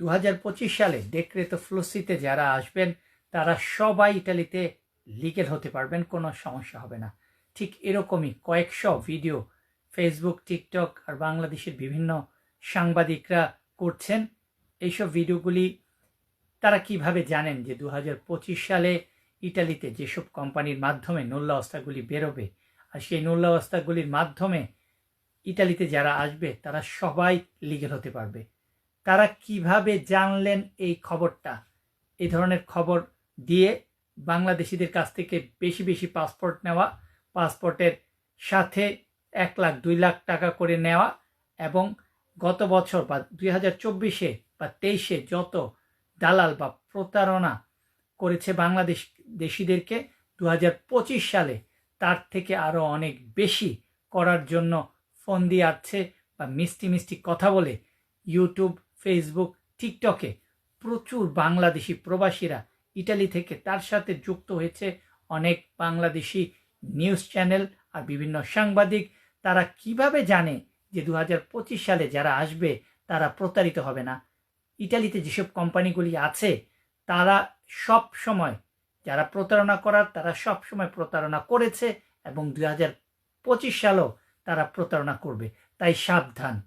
দু হাজার পঁচিশ সালে ডেক্রেতো ফ্লোসিতে যারা আসবেন, তারা সবাই ইটালিতে লিগেল হতে পারবেন, কোনো সমস্যা হবে না। ঠিক এরকমই কয়েকশো ভিডিও ফেসবুক টিকটক আর বাংলাদেশের বিভিন্ন সাংবাদিকরা করছেন। এইসব ভিডিওগুলি তারা কীভাবে জানেন যে দু হাজার পঁচিশ সালে ইটালিতে যেসব কোম্পানির মাধ্যমে নোল্লা অস্ত্রাগুলি বেরোবে, আর সেই নোল্লা অস্ত্রাগুলির মাধ্যমে ইটালিতে যারা আসবে, তারা সবাই লিগেল হতে পারবে। তারা কীভাবে জানলেন এই খবরটা? এই ধরনের খবর দিয়ে বাংলাদেশিদের কাছ থেকে বেশি বেশি পাসপোর্ট নেওয়া, পাসপোর্টের সাথে এক লাখ, দুই লাখ টাকা করে নেওয়া এবং গত বছর বা দুই হাজার চব্বিশে বা তেইশে যত দালাল বা প্রতারণা করেছে বাংলাদেশ দেশিদেরকে দু হাজার পঁচিশ সালে তার থেকে আরও অনেক বেশি করার জন্য ফোন দিয়ে আসছে বা মিষ্টি মিষ্টি কথা বলে ইউটিউব ফেসবুক টিকটকে প্রচুর বাংলাদেশি প্রবাসীরা ইটালি থেকে তার সাথে যুক্ত হয়েছে। অনেক বাংলাদেশি নিউজ চ্যানেল আর বিভিন্ন সাংবাদিক, তারা কীভাবে জানে যে দু হাজার পঁচিশ সালে যারা আসবে, তারা প্রতারিত হবে না? ইটালিতে যেসব কোম্পানিগুলি আছে, তারা সব সময় যারা প্রতারণা করার, তারা সব সময় প্রতারণা করেছে এবং দু হাজার পঁচিশ সালেও তারা প্রতারণা করবে। তাই সাবধান।